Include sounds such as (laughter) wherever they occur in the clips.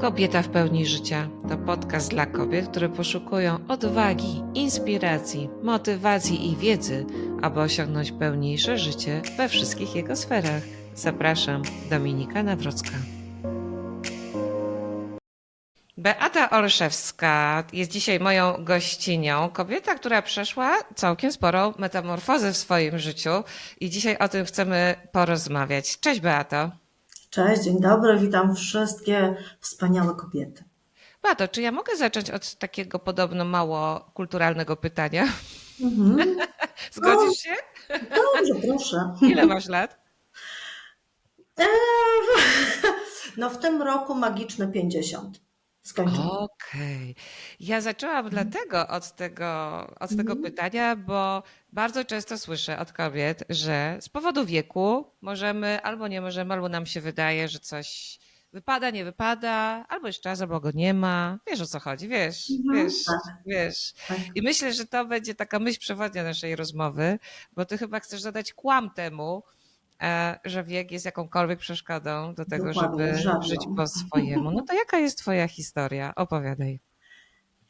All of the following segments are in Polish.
Kobieta w pełni życia to podcast dla kobiet, które poszukują odwagi, inspiracji, motywacji i wiedzy, aby osiągnąć pełniejsze życie we wszystkich jego sferach. Zapraszam, Dominika Nawrocka. Beata Olszewska jest dzisiaj moją gościnią. Kobieta, która przeszła całkiem sporą metamorfozę w swoim życiu i dzisiaj o tym chcemy porozmawiać. Cześć Beato. Cześć, dzień dobry, witam wszystkie wspaniałe kobiety. Beato, czy ja mogę zacząć od takiego podobno mało kulturalnego pytania? Mhm. (laughs) Zgodzisz się? Dobrze, proszę. Ile masz lat? Eee, (laughs) No w tym roku magiczne 50. Skończyłam. Okej. Ja zaczęłam dlatego od tego, od tego Mhm. pytania, bo bardzo często słyszę od kobiet, że z powodu wieku możemy albo nie możemy, albo nam się wydaje, że coś wypada, nie wypada, albo jest czas, albo go nie ma. Wiesz o co chodzi, wiesz, Mhm, wiesz, tak. wiesz. Tak. I myślę, że to będzie taka myśl przewodnia naszej rozmowy, bo ty chyba chcesz zadać kłam temu, że wiek jest jakąkolwiek przeszkodą do tego, Dokładnie, żeby żadną. żyć po swojemu. No to jaka jest twoja historia? Opowiadaj.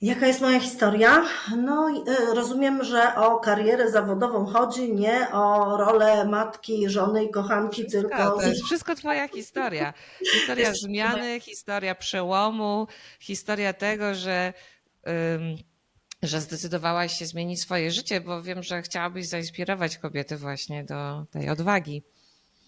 Jaka jest moja historia? No, y, rozumiem, że o karierę zawodową chodzi, nie o rolę matki, żony i kochanki, Wszystko, tylko. to jest wszystko twoja historia. Historia zmiany, historia przełomu, historia tego, że, ym, że zdecydowałaś się zmienić swoje życie, bo wiem, że chciałabyś zainspirować kobiety właśnie do tej odwagi.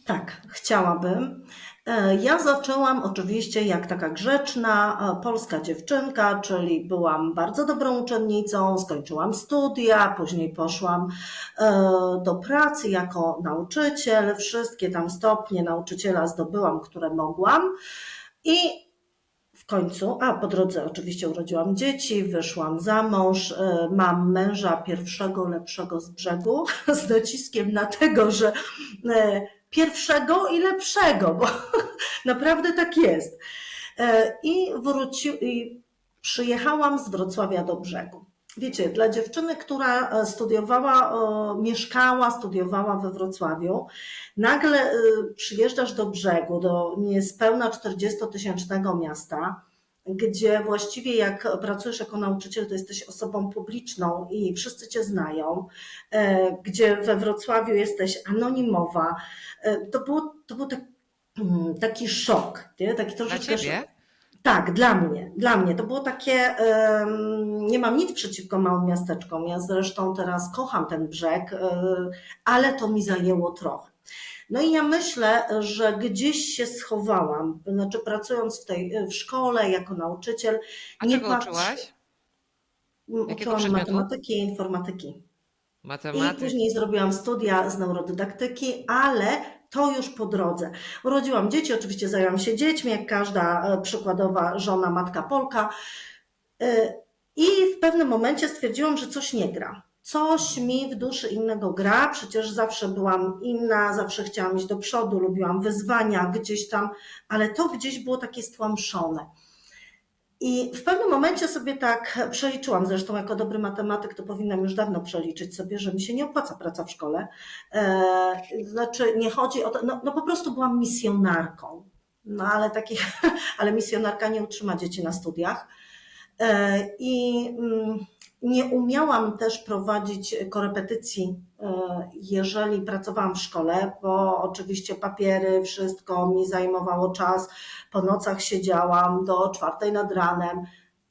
Tak, chciałabym. E, Ja zaczęłam oczywiście jak taka grzeczna e, polska dziewczynka, czyli byłam bardzo dobrą uczennicą, skończyłam studia, później poszłam e, do pracy jako nauczyciel, wszystkie tam stopnie nauczyciela zdobyłam, które mogłam i w końcu, a po drodze oczywiście urodziłam dzieci, wyszłam za mąż, mam męża pierwszego, lepszego z brzegu, (laughs) z naciskiem na tego, że pierwszego i lepszego, bo (laughs) naprawdę tak jest. E, I wróci, i przyjechałam z Wrocławia do brzegu. Wiecie, dla dziewczyny, która e, studiowała, mieszkała, studiowała we Wrocławiu, nagle e, przyjeżdżasz do brzegu, do niespełna 40-tysięcznego miasta, gdzie właściwie jak pracujesz jako nauczyciel, to jesteś osobą publiczną i wszyscy cię znają, e, gdzie we Wrocławiu jesteś anonimowa. E, To, było, to był tak, mm, taki szok, nie? taki troszeczkę. Tak, dla mnie, dla mnie. To było takie, nie mam nic przeciwko małym miasteczkom, ja zresztą teraz kocham ten brzeg, e, ale to mi zajęło trochę. No i ja myślę, że gdzieś się schowałam, znaczy pracując w tej w szkole jako nauczyciel, A nie czego patrzę- uczyłaś? Jakiego uczyłam matematyki i informatyki. I Matematyki. później zrobiłam studia z neurodydaktyki, ale to już po drodze. Urodziłam dzieci, oczywiście zajęłam się dziećmi, jak każda e, przykładowa żona, matka Polka. E, I w pewnym momencie stwierdziłam, że coś nie gra. Coś mi w duszy innego gra, przecież zawsze byłam inna, zawsze chciałam iść do przodu, lubiłam wyzwania gdzieś tam, ale to gdzieś było takie stłamszone. I w pewnym momencie sobie tak przeliczyłam, zresztą jako dobry matematyk to powinnam już dawno przeliczyć sobie, że mi się nie opłaca praca w szkole. E, znaczy nie chodzi o to, no, no po prostu byłam misjonarką. No ale takich, (laughs) ale misjonarka nie utrzyma dzieci na studiach. E, I mm, nie umiałam też prowadzić korepetycji, e, jeżeli pracowałam w szkole, bo oczywiście papiery, wszystko mi zajmowało czas. Po nocach siedziałam do czwartej nad ranem.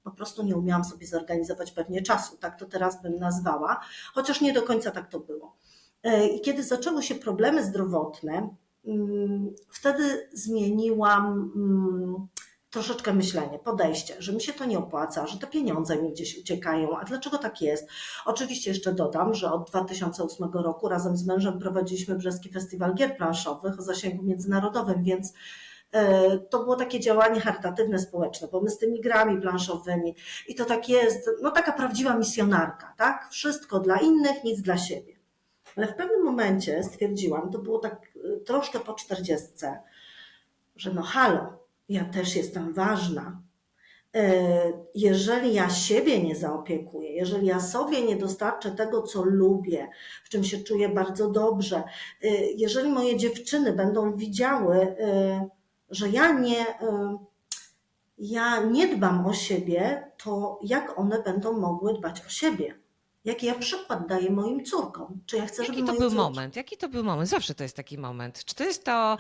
Po prostu nie umiałam sobie zorganizować pewnie czasu, tak to teraz bym nazwała, chociaż nie do końca tak to było. E, I kiedy zaczęły się problemy zdrowotne, mm, wtedy zmieniłam mm, troszeczkę myślenie, podejście, że mi się to nie opłaca, że te pieniądze mi gdzieś uciekają. A dlaczego tak jest? Oczywiście jeszcze dodam, że od 2008 roku razem z mężem prowadziliśmy Brzeski Festiwal Gier Planszowych o zasięgu międzynarodowym, więc e, to było takie działanie charytatywne, społeczne, bo my z tymi grami planszowymi i to tak jest, no taka prawdziwa misjonarka, tak? Wszystko dla innych, nic dla siebie. Ale w pewnym momencie stwierdziłam, to było tak y, troszkę po czterdziestce, że no halo, ja też jestem ważna. E, Jeżeli ja siebie nie zaopiekuję, jeżeli ja sobie nie dostarczę tego, co lubię, w czym się czuję bardzo dobrze, e, jeżeli moje dziewczyny będą widziały, e, że ja nie, ja nie dbam o siebie, to jak one będą mogły dbać o siebie? Jaki ja przykład daję moim córkom? Czy ja chcę, żeby Jaki to moje był córki- moment? Jaki to był moment? Zawsze to jest taki moment. Czy to jest to,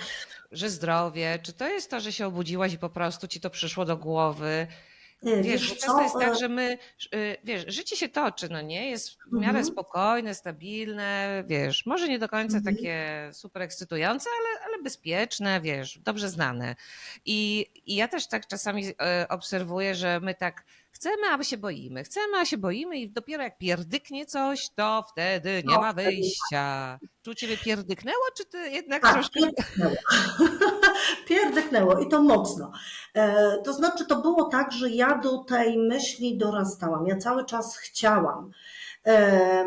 że zdrowie, czy to jest to, że się obudziłaś i po prostu ci to przyszło do głowy? Nie, Wiesz, bo co? często jest e, tak, że my, y, wiesz, życie się toczy, no nie? Jest w miarę Mhm. spokojne, stabilne, wiesz, może nie do końca Mhm. takie super ekscytujące, ale, ale bezpieczne, wiesz, dobrze znane. I, I ja też tak czasami e, obserwuję, że my tak chcemy, a się boimy. Chcemy, a się boimy i dopiero jak pierdyknie coś, to wtedy nie No, ma wyjścia. Czy u ciebie pierdyknęło, czy ty jednak Tak, troszkę... pierdyknęło. (laughs) pierdyknęło i to mocno. E, to znaczy, to było tak, że ja do tej myśli dorastałam. Ja cały czas chciałam. E,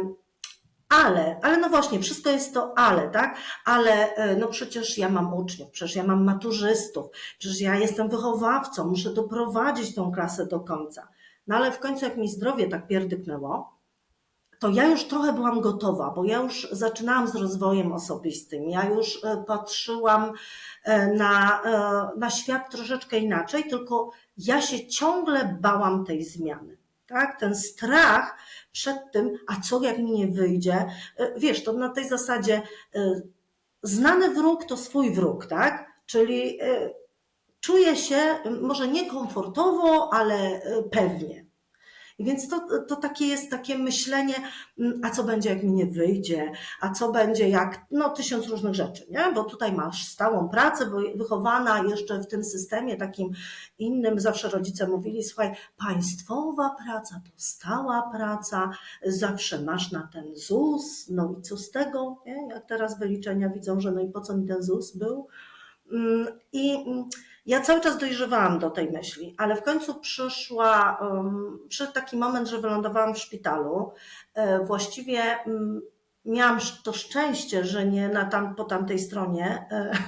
ale, ale no właśnie, wszystko jest to ale, tak? Ale e, no przecież ja mam uczniów, przecież ja mam maturzystów, przecież ja jestem wychowawcą, muszę doprowadzić tą klasę do końca. No ale w końcu jak mi zdrowie tak pierdyknęło, to ja już trochę byłam gotowa, bo ja już zaczynałam z rozwojem osobistym. Ja już e, patrzyłam e, na, e, na świat troszeczkę inaczej, tylko ja się ciągle bałam tej zmiany. Tak? Ten strach przed tym, a co jak mi nie wyjdzie, wiesz, to na tej zasadzie znany wróg to swój wróg, tak? Czyli czuję się może niekomfortowo, ale e, pewnie. Więc to, to takie jest takie myślenie, a co będzie, jak mi nie wyjdzie, a co będzie, jak, no tysiąc różnych rzeczy, nie? Bo tutaj masz stałą pracę, bo wychowana jeszcze w tym systemie takim innym, zawsze rodzice mówili, słuchaj, państwowa praca to stała praca, zawsze masz na ten ZUS, no i co z tego, nie? Jak teraz wyliczenia widzą, że no i po co mi ten ZUS był? Mm, I mm, ja cały czas dojrzewałam do tej myśli, ale w końcu przyszła, um, przyszedł taki moment, że wylądowałam w szpitalu. E, Właściwie mm, miałam to szczęście, że nie na tam, po tamtej stronie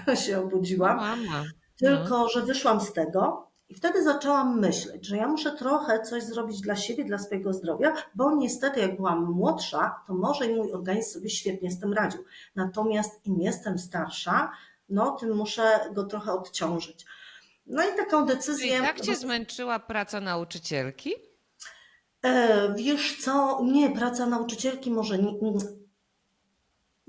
e, (laughs) się obudziłam, Mama. tylko że wyszłam z tego. I wtedy zaczęłam myśleć, że ja muszę trochę coś zrobić dla siebie, dla swojego zdrowia, bo niestety, jak byłam młodsza, to może i mój organizm sobie świetnie z tym radził. Natomiast im jestem starsza, no tym muszę go trochę odciążyć. No i taką decyzję. tak cię zmęczyła praca nauczycielki? E, wiesz co, nie, praca nauczycielki może nie.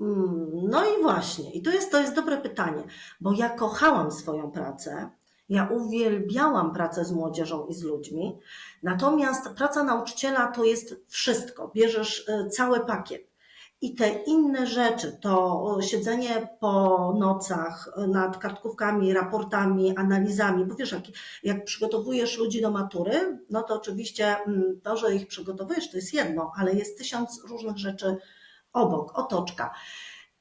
Mm, No i właśnie, i to jest, to jest dobre pytanie, bo ja kochałam swoją pracę, ja uwielbiałam pracę z młodzieżą i z ludźmi, natomiast praca nauczyciela to jest wszystko, bierzesz e, cały pakiet. I te inne rzeczy, to siedzenie po nocach nad kartkówkami, raportami, analizami, bo wiesz, jak, jak przygotowujesz ludzi do matury, no to oczywiście mm, to, że ich przygotowujesz, to jest jedno, ale jest tysiąc różnych rzeczy obok, otoczka.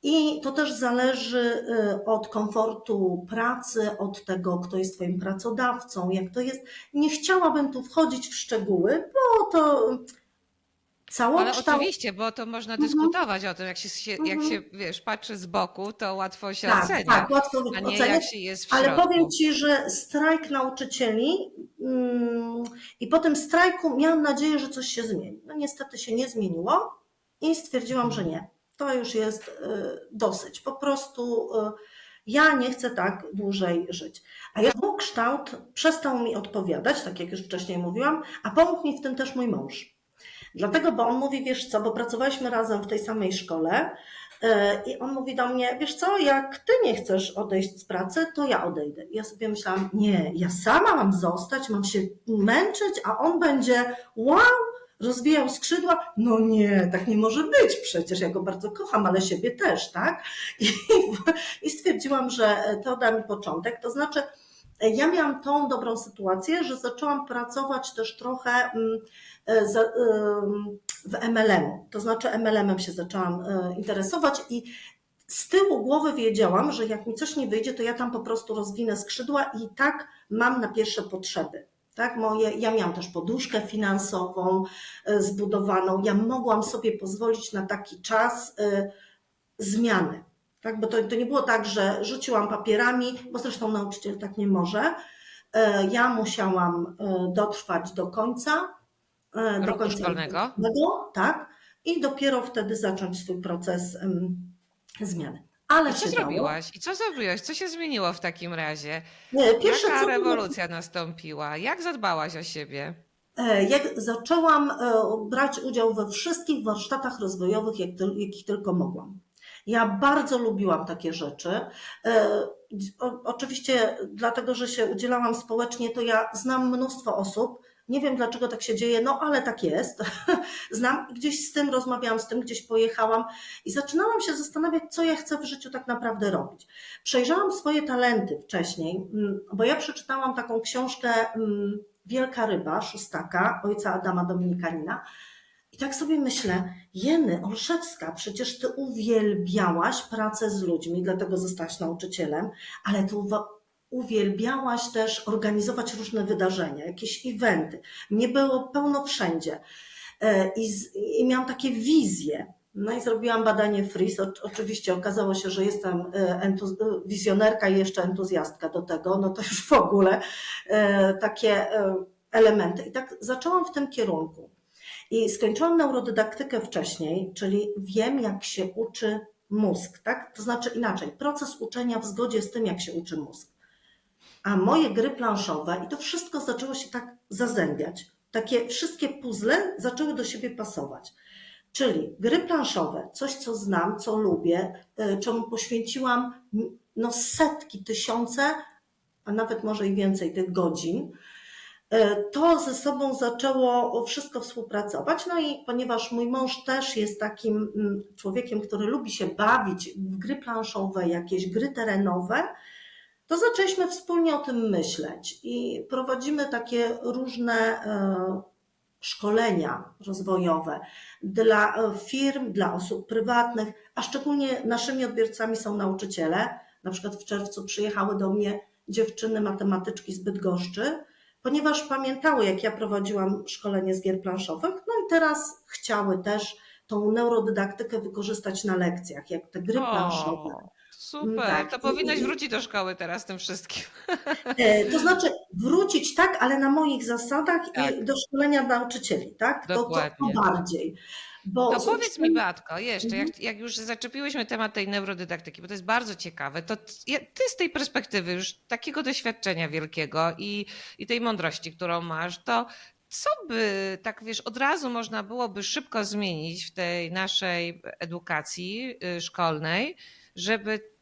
I to też zależy y, od komfortu pracy, od tego, kto jest Twoim pracodawcą, jak to jest. Nie chciałabym tu wchodzić w szczegóły, bo to Ale oczywiście, bo to można Mhm. dyskutować o tym, jak się, jak Mhm. się wiesz, patrzy z boku, to łatwo się Tak, ocenia, tak, łatwo a nie oceniać. jak się jest w Ale powiem Ci, że strajk nauczycieli mm, i po tym strajku miałam nadzieję, że coś się zmieni. No niestety się nie zmieniło i stwierdziłam, że nie. To już jest y, dosyć. Po prostu y, ja nie chcę tak dłużej żyć. A ja kształt przestał mi odpowiadać, tak jak już wcześniej mówiłam, a pomógł mi w tym też mój mąż. Dlatego, bo on mówi, wiesz co, bo pracowaliśmy razem w tej samej szkole e, i on mówi do mnie, wiesz co, jak ty nie chcesz odejść z pracy, to ja odejdę. I ja sobie myślałam, nie, ja sama mam zostać, mam się męczyć, a on będzie, wow, rozwijał skrzydła. No nie, tak nie może być przecież, ja go bardzo kocham, ale siebie też, tak? I, (laughs) i stwierdziłam, że to da mi początek, to znaczy ja miałam tą dobrą sytuację, że zaczęłam pracować też trochę mm, e, ym, w MLM-u. To znaczy MLM-em się zaczęłam e, interesować i z tyłu głowy wiedziałam, że jak mi coś nie wyjdzie, to ja tam po prostu rozwinę skrzydła i tak mam na pierwsze potrzeby. Tak, moje, ja miałam też poduszkę finansową e, zbudowaną. Ja mogłam sobie pozwolić na taki czas e, zmiany. Tak, bo to, to nie było tak, że rzuciłam papierami, bo zresztą nauczyciel tak nie może. E, Ja musiałam e, dotrwać do końca. e, do Roku końca szkolnego? tak, i dopiero wtedy zacząć swój proces zmiany. ale I co się dało. zrobiłaś? I co zrobiłaś? Co się zmieniło w takim razie? Pierwsze Jaka co było- rewolucja nastąpiła? Jak zadbałaś o siebie? Jak zaczęłam brać udział we wszystkich warsztatach rozwojowych, jak jakich tylko mogłam. Ja bardzo lubiłam takie rzeczy. E, Oczywiście, dlatego, że się udzielałam społecznie, to ja znam mnóstwo osób. Nie wiem, dlaczego tak się dzieje, no ale tak jest. (laughs) Znam, gdzieś z tym rozmawiałam, z tym gdzieś pojechałam i zaczynałam się zastanawiać, co ja chcę w życiu tak naprawdę robić. Przejrzałam swoje talenty wcześniej, mm, bo ja przeczytałam taką książkę mm, Wielka Ryba Szóstaka, ojca Adama Dominikanina. I tak sobie myślę, Jeny Olszewska, przecież ty uwielbiałaś pracę z ludźmi, dlatego zostałaś nauczycielem, ale ty uwielbiałaś też organizować różne wydarzenia, jakieś eventy. Mnie było pełno wszędzie. E, I, z, i miałam takie wizje. No i zrobiłam badanie FRIS. Oczywiście okazało się, że jestem e, e, wizjonerka i jeszcze entuzjastka do tego. No to już w ogóle takie elementy. I tak zaczęłam w tym kierunku. I skończyłam neurodydaktykę wcześniej, czyli wiem, jak się uczy mózg, tak? To znaczy inaczej, proces uczenia w zgodzie z tym, jak się uczy mózg. A moje gry planszowe, i to wszystko zaczęło się tak zazębiać. Takie wszystkie puzzle zaczęły do siebie pasować. Czyli gry planszowe, coś co znam, co lubię, y, czemu poświęciłam no, setki, tysiące, a nawet może i więcej tych godzin, to ze sobą zaczęło wszystko współpracować. No i ponieważ mój mąż też jest takim mm, człowiekiem, który lubi się bawić w gry planszowe, jakieś gry terenowe, to zaczęliśmy wspólnie o tym myśleć i prowadzimy takie różne e, szkolenia rozwojowe dla e, firm, dla osób prywatnych, a szczególnie naszymi odbiorcami są nauczyciele. Na przykład w czerwcu przyjechały do mnie dziewczyny matematyczki z Bydgoszczy, ponieważ pamiętały, jak ja prowadziłam szkolenie z gier planszowych, no i teraz chciały też tą neurodydaktykę wykorzystać na lekcjach, jak te gry planszowe. O, super, Tak, to powinnaś wrócić do szkoły teraz tym wszystkim. E, To znaczy wrócić tak, ale na moich zasadach Tak. i do szkolenia nauczycieli, tak? To, to, to Dokładnie. bardziej. Bo To powiedz mi, Beatko, jeszcze, Mhm. jak, jak już zaczepiłyśmy temat tej neurodydaktyki, bo to jest bardzo ciekawe, to ty z tej perspektywy już takiego doświadczenia wielkiego i, i tej mądrości, którą masz, to co by, tak wiesz, od razu można byłoby szybko zmienić w tej naszej edukacji y, szkolnej, żeby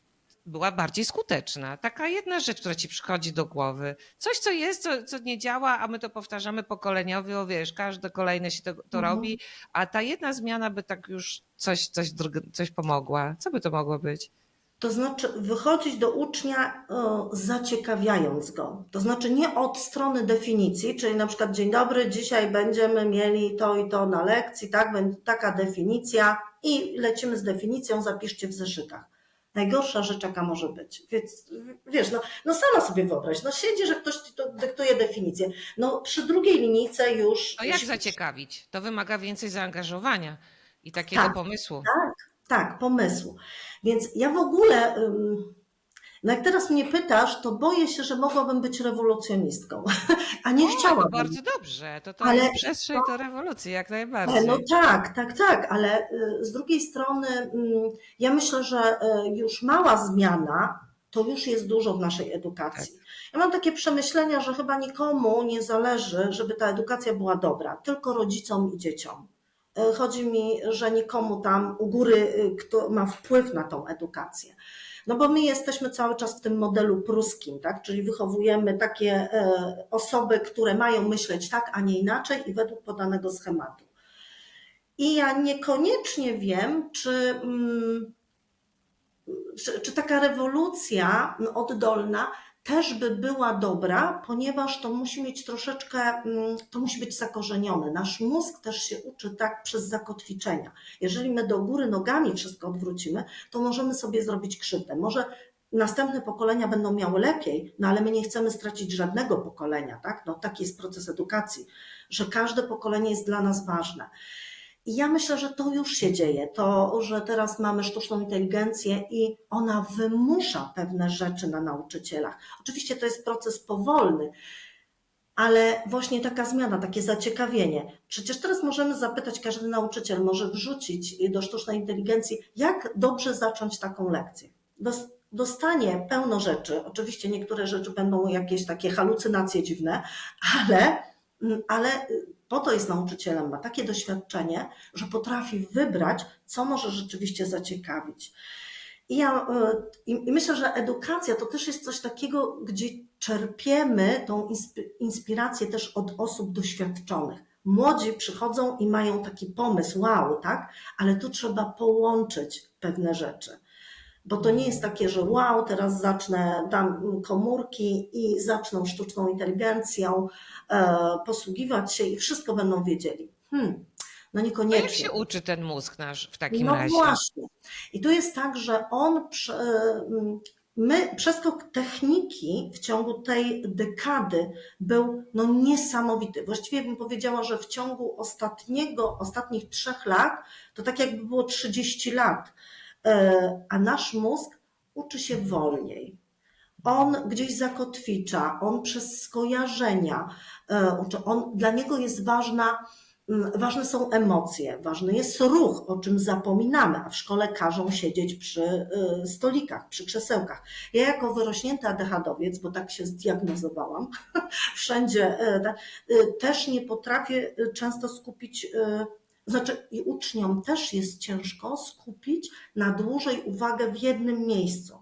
była bardziej skuteczna. Taka jedna rzecz, która ci przychodzi do głowy. Coś, co jest, co, co nie działa, a my to powtarzamy pokoleniowo, wiesz, każde kolejne się to, to Mhm. robi, a ta jedna zmiana by tak już coś, coś, coś pomogła. Co by to mogło być? To znaczy wychodzić do ucznia e, zaciekawiając go. To znaczy nie od strony definicji, czyli na przykład dzień dobry, dzisiaj będziemy mieli to i to na lekcji, tak, będzie taka definicja i lecimy z definicją, zapiszcie w zeszytach. Najgorsza rzecz, jaka może być. Więc wiesz, no, no sama sobie wyobraź, no siedzi, że ktoś ci to dyktuje definicję. No przy drugiej linijce już... To jak zaciekawić? To wymaga więcej zaangażowania i takiego Tak. pomysłu. Tak, pomysłu. Więc ja w ogóle, no jak teraz mnie pytasz, to boję się, że mogłabym być rewolucjonistką, (laughs) a nie O, to chciałabym. bardzo dobrze. To, to Ale- jest przestrzeń do rewolucji, jak E, najbardziej. No tak, tak, tak, ale y, z drugiej strony mm, ja myślę, że y, już mała zmiana to już jest dużo w naszej edukacji. Ja mam takie przemyślenia, że chyba nikomu nie zależy, żeby ta edukacja była dobra, tylko rodzicom i dzieciom. Y, Chodzi mi, że nikomu tam u góry, kto ma wpływ na tą edukację. No bo my jesteśmy cały czas w tym modelu pruskim, tak? czyli wychowujemy takie e, osoby, które mają myśleć tak, a nie inaczej i według podanego schematu. I ja niekoniecznie wiem, czy, mm, czy, czy taka rewolucja no, oddolna też by była dobra, ponieważ to musi mieć troszeczkę, mm, to musi być zakorzenione. Nasz mózg też się uczy tak przez zakotwiczenia. Jeżeli my do góry nogami wszystko odwrócimy, to możemy sobie zrobić krzywdę. Może następne pokolenia będą miały lepiej, no ale my nie chcemy stracić żadnego pokolenia, tak? No taki jest proces edukacji, że każde pokolenie jest dla nas ważne. I ja myślę, że to już się dzieje. To, że teraz mamy sztuczną inteligencję i ona wymusza pewne rzeczy na nauczycielach. Oczywiście to jest proces powolny, ale właśnie taka zmiana, takie zaciekawienie. Przecież teraz możemy zapytać, każdy nauczyciel może wrzucić do sztucznej inteligencji, jak dobrze zacząć taką lekcję. Dos- Dostanie pełno rzeczy. Oczywiście niektóre rzeczy będą jakieś takie halucynacje dziwne, ale, ale po to jest nauczycielem, ma takie doświadczenie, że potrafi wybrać, co może rzeczywiście zaciekawić. I, ja, y, i, myślę, że edukacja to też jest coś takiego, gdzie czerpiemy tą inspi- inspirację też od osób doświadczonych. Młodzi przychodzą i mają taki pomysł, wow, tak? Ale tu trzeba połączyć pewne rzeczy. Bo to nie jest takie, że wow, teraz zacznę, dam komórki i zaczną sztuczną inteligencją e, posługiwać się i wszystko będą wiedzieli. Hmm, no No niekoniecznie. jak się uczy ten mózg nasz w takim No razie? właśnie. I tu jest tak, że on, mm, my, przeskok techniki w ciągu tej dekady był no, niesamowity. Właściwie bym powiedziała, że w ciągu ostatniego, ostatnich trzech lat to tak jakby było 30 lat, E, a nasz mózg uczy się wolniej. On gdzieś zakotwicza, on przez skojarzenia e, uczy. On, dla niego jest ważna Ważne są emocje, ważny jest ruch, o czym zapominamy, a w szkole każą siedzieć przy y, stolikach, przy krzesełkach. Ja jako wyrośnięty ADHDowiec, bo tak się zdiagnozowałam, (laughs) wszędzie tak, też nie potrafię często skupić, znaczy i uczniom też jest ciężko skupić na dłużej uwagę w jednym miejscu.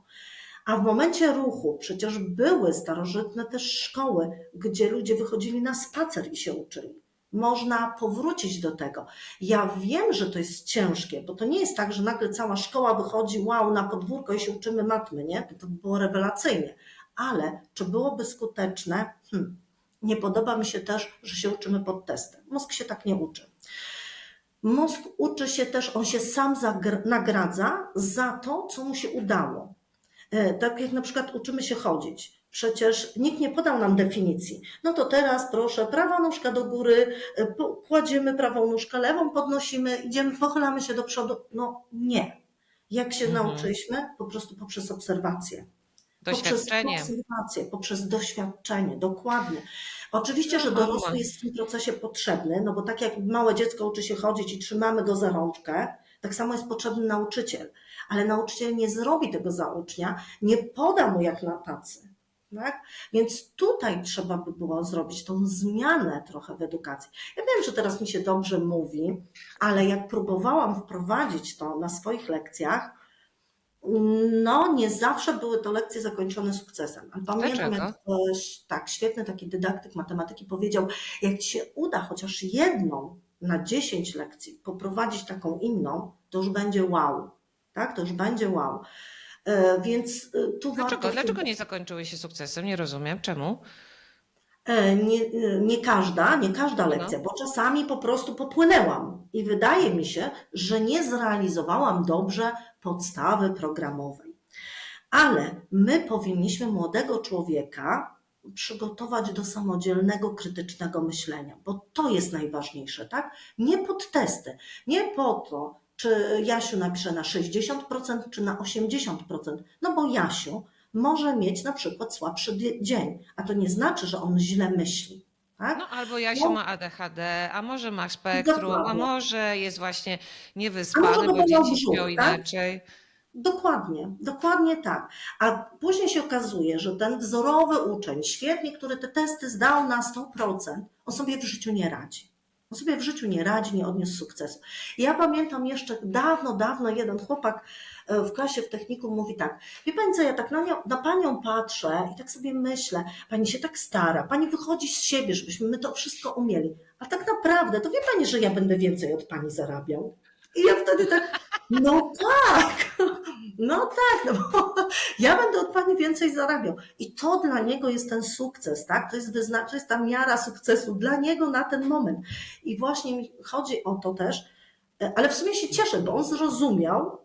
A w momencie ruchu przecież były starożytne też szkoły, gdzie ludzie wychodzili na spacer i się uczyli można powrócić do tego. Ja wiem, że to jest ciężkie, bo to nie jest tak, że nagle cała szkoła wychodzi, wow, na podwórko i się uczymy matmy, nie? To, by było rewelacyjnie. Ale czy byłoby skuteczne? Hmm. Nie podoba mi się też, że się uczymy pod testem. Mózg się tak nie uczy. Mózg uczy się też, on się sam nagradza za to, co mu się udało. E, Tak jak na przykład uczymy się chodzić. Przecież nikt nie podał nam definicji. No to teraz proszę, prawa nóżka do góry, e, kładziemy prawą nóżkę, lewą podnosimy, idziemy, pochylamy się do przodu. No nie. Jak się Mhm. nauczyliśmy? Po prostu poprzez obserwację. Doświadczenie. Poprzez obserwację, poprzez doświadczenie, dokładnie. Oczywiście, że dorosły jest w tym procesie potrzebny, no bo tak jak małe dziecko uczy się chodzić i trzymamy go za rączkę, tak samo jest potrzebny nauczyciel. Ale nauczyciel nie zrobi tego za ucznia, nie poda mu jak na tacy. Tak? Więc tutaj trzeba by było zrobić tą zmianę trochę w edukacji. Ja wiem, że teraz mi się dobrze mówi, ale jak próbowałam wprowadzić to na swoich lekcjach, no, nie zawsze były to lekcje zakończone sukcesem. Pamiętam, jak tak, świetny taki dydaktyk matematyki powiedział, jak ci się uda chociaż jedną na 10 lekcji poprowadzić taką inną, to już będzie wow. Tak, to już będzie wow. E, Więc e, tu Dlaczego? warto. Dlaczego nie zakończyły się sukcesem? Nie rozumiem. Czemu? E, Nie, nie każda, nie każda lekcja, bo czasami po prostu popłynęłam i wydaje mi się, że nie zrealizowałam dobrze podstawy programowej. Ale my powinniśmy młodego człowieka przygotować do samodzielnego, krytycznego myślenia, bo to jest najważniejsze, tak? Nie pod testy, nie po to, czy Jasiu napisze na 60% czy na 80%, no bo Jasiu może mieć na przykład słabszy dzień, a to nie znaczy, że on źle myśli. Tak? No albo Jasiu No. ma ADHD, a może ma spektrum, a Dokładnie. może jest właśnie A niewyspany, bo dzieci śpią tak? inaczej. Dokładnie, dokładnie tak. A później się okazuje, że ten wzorowy uczeń, świetnie, który te testy zdał na 100%, on sobie w życiu nie radzi. On sobie w życiu nie radzi, nie odniósł sukcesu. Ja pamiętam jeszcze dawno, dawno jeden chłopak e, w klasie w technikum mówi tak, wie pani co, ja tak na, nią, na panią patrzę i tak sobie myślę, pani się tak stara, pani wychodzi z siebie, żebyśmy my to wszystko umieli. A tak naprawdę, to wie pani, że ja będę więcej od pani zarabiał. I ja wtedy tak, no tak, no tak, no bo ja będę od Pani więcej zarabiał. I to dla niego jest ten sukces, tak? To jest, wyzna- to jest ta miara sukcesu dla niego na ten moment. I właśnie mi chodzi o to też, e, ale w sumie się cieszę, bo on zrozumiał,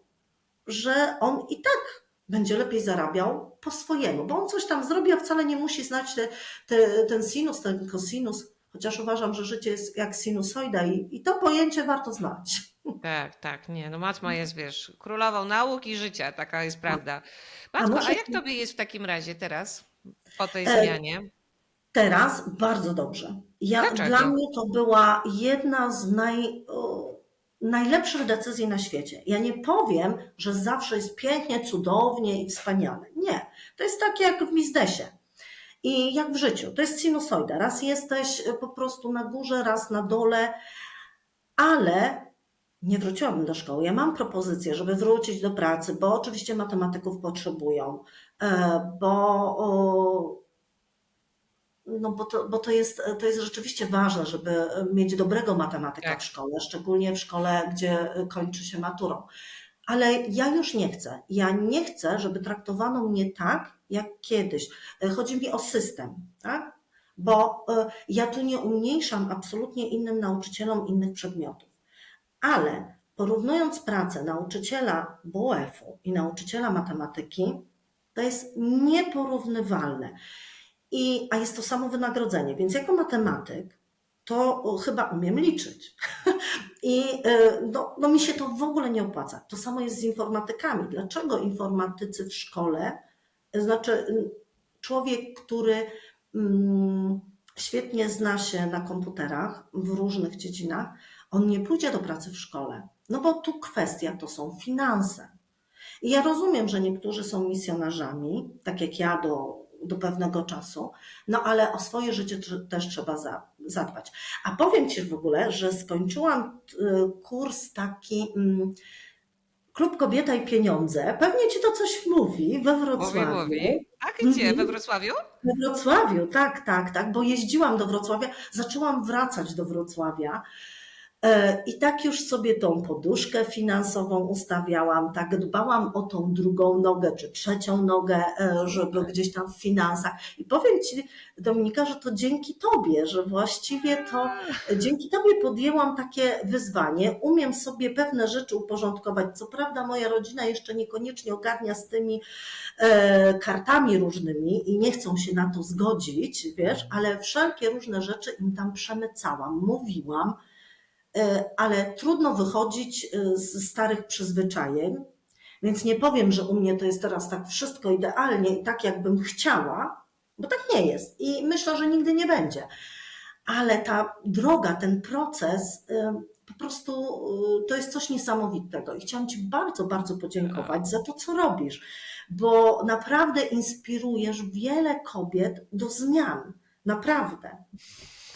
że on i tak będzie lepiej zarabiał po swojemu, bo on coś tam zrobi, a wcale nie musi znać te, te, ten sinus, ten kosinus, chociaż uważam, że życie jest jak sinusoida i, i to pojęcie warto znać. Tak, tak, nie. No matma jest, wiesz, królową nauk i życia, taka jest prawda. Matko, a może- jak tobie jest w takim razie teraz, po tej E, zmianie? Teraz bardzo dobrze. Ja, Dlaczego? dla mnie to była jedna z naj, najlepszych decyzji na świecie. Ja nie powiem, że zawsze jest pięknie, cudownie i wspaniale. Nie. To jest tak jak w biznesie. I jak w życiu. To jest sinusoida. Raz jesteś e, po prostu na górze, raz na dole, ale nie wróciłabym do szkoły. Ja mam propozycję, żeby wrócić do pracy, bo oczywiście matematyków potrzebują, e, bo no bo to, bo to, jest, to jest rzeczywiście ważne, żeby mieć dobrego matematyka Tak. w szkole, szczególnie w szkole, gdzie kończy się maturą. Ale ja już nie chcę. Ja nie chcę, żeby traktowano mnie tak, jak kiedyś. E, Chodzi mi o system, tak? Bo e, ja tu nie umniejszam absolutnie innym nauczycielom innych przedmiotów. Ale porównując pracę nauczyciela WF-u i nauczyciela matematyki, to jest nieporównywalne. I, a jest to samo wynagrodzenie, więc jako matematyk to o, chyba umiem liczyć. (laughs) I y, no, no mi się to w ogóle nie opłaca. To samo jest z informatykami. Dlaczego informatycy w szkole, znaczy y, człowiek, który mm, świetnie zna się na komputerach w różnych dziedzinach, on nie pójdzie do pracy w szkole. No bo tu kwestia to są finanse. I ja rozumiem, że niektórzy są misjonarzami, tak jak ja do, do pewnego czasu, no ale o swoje życie też trzeba za, zadbać. A powiem Ci w ogóle, że skończyłam y, kurs taki mm, Klub Kobieta i Pieniądze. Pewnie Ci to coś mówi we Mówi, Wrocławiu. mówi. A gdzie? Mhm. We Wrocławiu? We Wrocławiu, tak, tak, tak, bo jeździłam do Wrocławia, zaczęłam wracać do Wrocławia i tak już sobie tą poduszkę finansową ustawiałam, tak dbałam o tą drugą nogę czy trzecią nogę, e, żeby gdzieś tam w finansach. I powiem Ci, Dominika, że to dzięki Tobie, że właściwie to dzięki Tobie podjęłam takie wyzwanie. Umiem sobie pewne rzeczy uporządkować. Co prawda, moja rodzina jeszcze niekoniecznie ogarnia z tymi e, kartami różnymi i nie chcą się na to zgodzić, wiesz, ale wszelkie różne rzeczy im tam przemycałam, mówiłam, e, ale trudno wychodzić e, z starych przyzwyczajeń. Więc nie powiem, że u mnie to jest teraz tak wszystko idealnie i tak, jakbym chciała, bo tak nie jest i myślę, że nigdy nie będzie. Ale ta droga, ten proces, y, po prostu to jest coś niesamowitego. I chciałam Ci bardzo, bardzo podziękować za to, co robisz, bo naprawdę inspirujesz wiele kobiet do zmian. Naprawdę.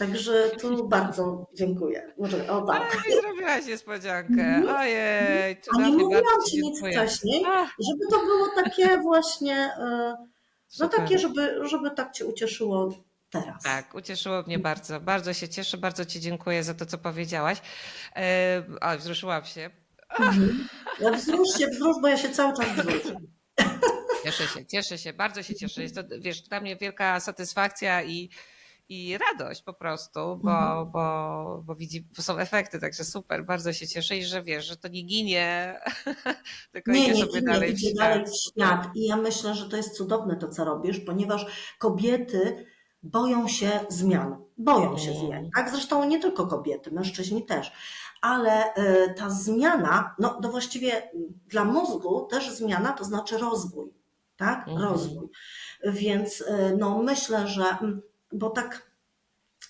Także tu bardzo dziękuję. Może, o tak. Ale mi zrobiłaś niespodziankę. Mhm. Ojej, A nie mówiłam Ci nic wcześniej, żeby to było takie właśnie, y, no takie, żeby, żeby tak Cię ucieszyło teraz. Tak, ucieszyło mnie bardzo. Bardzo się cieszę, bardzo Ci dziękuję za to, co powiedziałaś. E, o, wzruszyłam się. Mhm. Ja wzrusz się, wzrusz, bo ja się cały czas wzruszam. Cieszę się, cieszę się, bardzo się cieszę. Jest to, wiesz, dla mnie wielka satysfakcja i, i radość po prostu, bo, Mhm. bo, bo widzi, bo są efekty, także super, bardzo się cieszę i że wiesz, że to nie ginie, (laughs) tylko Nie, idzie nie, sobie nie, dalej w idzie świat. dalej w świat. I ja myślę, że to jest cudowne to, co robisz, ponieważ kobiety boją się zmian. Boją się Mm. zmian. Tak, zresztą nie tylko kobiety, mężczyźni też. Ale y, ta zmiana, no, no właściwie dla mózgu też zmiana to znaczy rozwój. Tak? Mhm. Rozwój. Więc y, no, myślę, że, mm, bo tak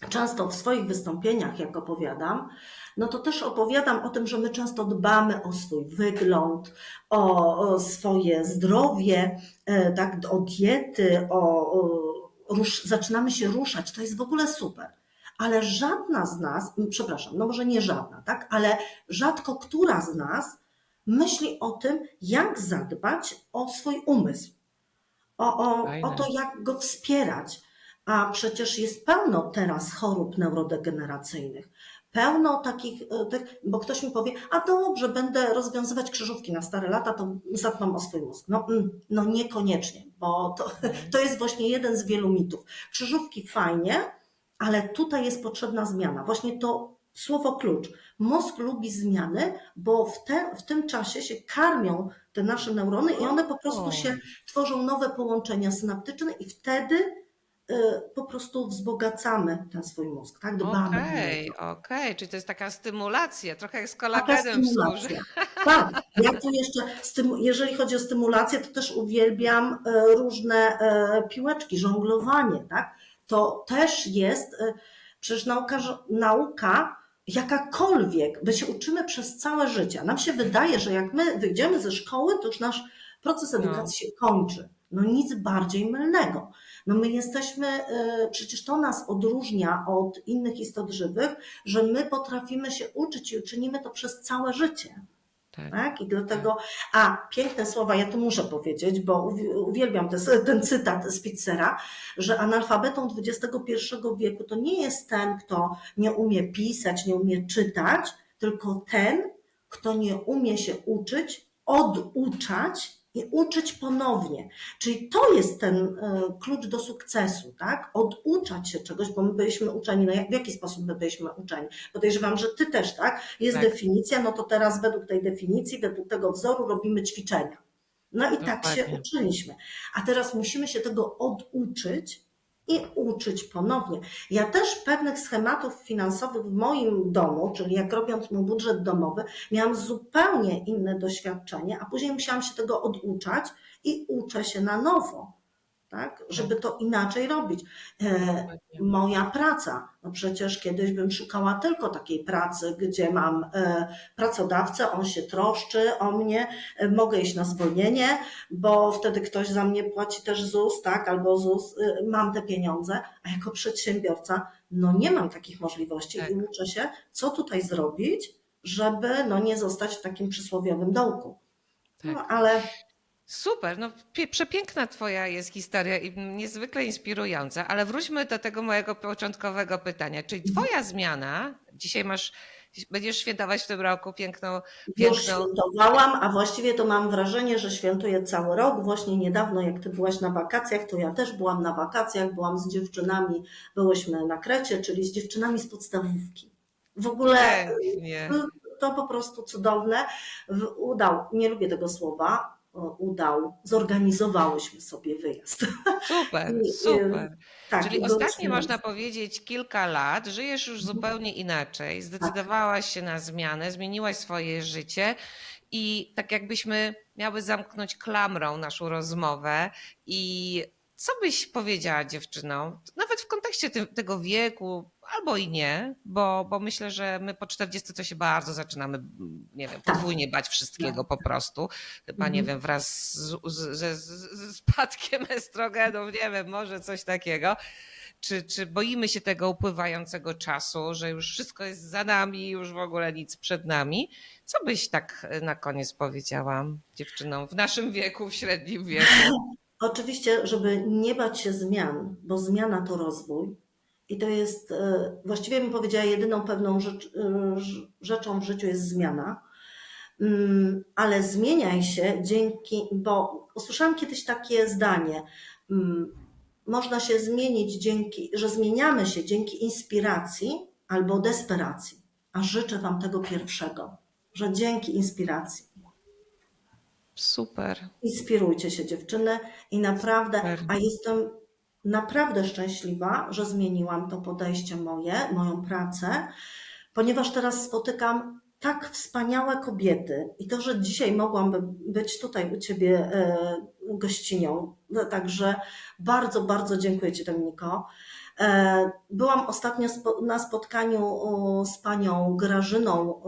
często w swoich wystąpieniach, jak opowiadam, no to też opowiadam o tym, że my często dbamy o swój wygląd, o, o swoje zdrowie, e, tak, o diety, o, o rusz, zaczynamy się ruszać. To jest w ogóle super. Ale żadna z nas, przepraszam, no może nie żadna, tak, ale rzadko która z nas myśli o tym, jak zadbać o swój umysł, o, o, Fajne. o to, jak go wspierać. A przecież jest pełno teraz chorób neurodegeneracyjnych. Pełno takich, e, bo ktoś mi powie, a dobrze, będę rozwiązywać krzyżówki na stare lata, to zadbam o swój mózg. No, mm, no niekoniecznie, bo to, to jest właśnie jeden z wielu mitów. Krzyżówki fajnie, ale tutaj jest potrzebna zmiana. Właśnie to słowo klucz. Mózg lubi zmiany, bo w, te, w tym czasie się karmią te nasze neurony i one po prostu się tworzą nowe połączenia synaptyczne i wtedy po prostu wzbogacamy ten swój mózg, tak? Dbamy Okej, okej, czyli to jest taka stymulacja, trochę jak z kolagenem służy. stymulacja. (laughs) Tak, ja tu jeszcze, jeżeli chodzi o stymulację, to też uwielbiam e, różne e, piłeczki, żonglowanie, tak? to też jest y, przecież nauka, nauka jakakolwiek, my się uczymy przez całe życie. Nam się wydaje, że jak my wyjdziemy ze szkoły, to już nasz proces No. edukacji się kończy. No nic bardziej mylnego. No my jesteśmy, y, przecież to nas odróżnia od innych istot żywych, że my potrafimy się uczyć i uczynimy to przez całe życie. Tak. Tak? I dlatego, a piękne słowa, ja tu muszę powiedzieć, bo uwi- uwielbiam te, ten cytat z Pizzera, że analfabetą XXI wieku to nie jest ten, kto nie umie pisać, nie umie czytać, tylko ten, kto nie umie się uczyć, oduczać i uczyć ponownie. Czyli to jest ten e, klucz do sukcesu, tak? Oduczać się czegoś, bo my byliśmy uczeni, no jak, w jaki sposób my byliśmy uczeni? Podejrzewam, że ty też, tak? Jest Tak. definicja, no to teraz według tej definicji, według tego wzoru robimy ćwiczenia. No i tak się uczyliśmy. A teraz musimy się tego oduczyć i uczyć ponownie. Ja też pewnych schematów finansowych w moim domu, czyli jak robiąc mój budżet domowy, miałam zupełnie inne doświadczenie, a później musiałam się tego oduczać i uczę się na nowo, tak? Żeby to inaczej robić. E, moja praca. No przecież kiedyś bym szukała tylko takiej pracy, gdzie mam e, pracodawcę, on się troszczy o mnie, e, mogę iść na zwolnienie, bo wtedy ktoś za mnie płaci też ZUS, tak, albo ZUS, e, mam te pieniądze, a jako przedsiębiorca, no nie mam takich możliwości Tak. i uczę się, co tutaj zrobić, żeby no nie zostać w takim przysłowiowym dołku. No Tak. ale Super, no przepiękna twoja jest historia i niezwykle inspirująca, ale wróćmy do tego mojego początkowego pytania. Czyli Mhm. twoja zmiana, dzisiaj masz, będziesz świętować w tym roku piękną, Już piękną, świętowałam, a właściwie to mam wrażenie, że świętuję cały rok. Właśnie niedawno, jak ty byłaś na wakacjach, to ja też byłam na wakacjach, byłam z dziewczynami, byłyśmy na Krecie, czyli z dziewczynami z podstawówki. W ogóle pięknie. to po prostu cudowne. Udał, nie lubię tego słowa, udał, zorganizowałyśmy sobie wyjazd. Super, (laughs) i- super. Tak, Czyli ostatnie można powiedzieć kilka lat, żyjesz już zupełnie inaczej, zdecydowałaś się na zmianę, zmieniłaś swoje życie i tak jakbyśmy miały zamknąć klamrą naszą rozmowę i co byś powiedziała dziewczynom, nawet w kontekście tego wieku, albo i nie, bo, bo myślę, że my po 40 to się bardzo zaczynamy, nie wiem, Tak. podwójnie bać wszystkiego po prostu. Chyba, nie Mhm. wiem, wraz ze- spadkiem (laughs) estrogenów, nie wiem, może coś takiego. Czy, czy boimy się tego upływającego czasu, że już wszystko jest za nami, już w ogóle nic przed nami? Co byś tak na koniec powiedziała dziewczynom w naszym wieku, w średnim wieku? (laughs) Oczywiście, żeby nie bać się zmian, bo zmiana to rozwój. I to jest, e, właściwie bym powiedziała, jedyną pewną rzecz, e, rz- rzeczą w życiu jest zmiana. Mm, Ale zmieniaj się dzięki, bo usłyszałam kiedyś takie zdanie, mm, można się zmienić dzięki, że zmieniamy się dzięki inspiracji albo desperacji. A życzę Wam tego pierwszego, że dzięki inspiracji. Super. Inspirujcie się dziewczyny i naprawdę, Super. a jestem naprawdę szczęśliwa, że zmieniłam to podejście moje, moją pracę, ponieważ teraz spotykam tak wspaniałe kobiety i to, że dzisiaj mogłam by- być tutaj u Ciebie e, gościnią, no, także bardzo, bardzo dziękuję Ci Dominiko. E, Byłam ostatnio na spotkaniu z panią Grażyną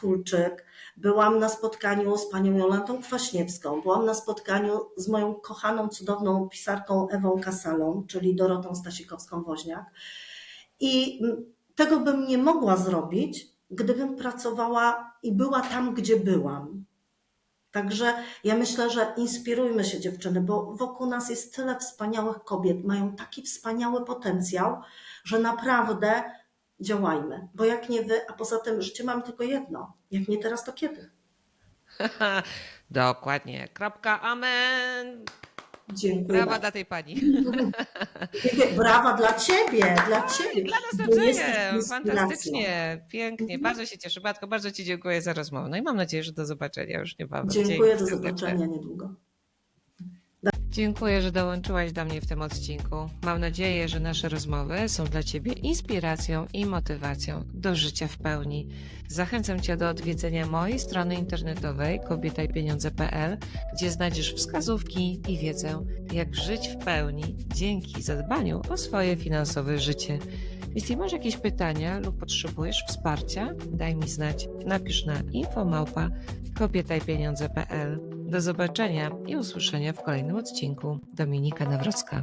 Kulczyk, byłam na spotkaniu z panią Jolantą Kwaśniewską, byłam na spotkaniu z moją kochaną, cudowną pisarką Ewą Kasalą, czyli Dorotą Stasikowską-Woźniak. I tego bym nie mogła zrobić, gdybym pracowała i była tam, gdzie byłam. Także ja myślę, że inspirujmy się dziewczyny, bo wokół nas jest tyle wspaniałych kobiet, mają taki wspaniały potencjał, że naprawdę działajmy. Bo jak nie wy, a poza tym życie mam tylko jedno. Jak nie teraz, to kiedy? (laughs) Dokładnie. Kropka. Amen. Dziękuję. Brawa dla tej pani. (laughs) Brawa dla ciebie, dla ciebie. Dla nas nawzajem. Fantastycznie. Pięknie. Mhm. Bardzo się cieszę. Batko, bardzo Ci dziękuję za rozmowę. No i mam nadzieję, że do zobaczenia już niebawem. Dziękuję, Dzięki do zobaczenia niedługo. Dziękuję, że dołączyłaś do mnie w tym odcinku. Mam nadzieję, że nasze rozmowy są dla Ciebie inspiracją i motywacją do życia w pełni. Zachęcam Cię do odwiedzenia mojej strony internetowej kobietajpieniądze.pl, gdzie znajdziesz wskazówki i wiedzę, jak żyć w pełni dzięki zadbaniu o swoje finansowe życie. Jeśli masz jakieś pytania lub potrzebujesz wsparcia, daj mi znać. Napisz na infomałpa kobietajpieniądze.pl. Do zobaczenia i usłyszenia w kolejnym odcinku. Dominika Nawrocka.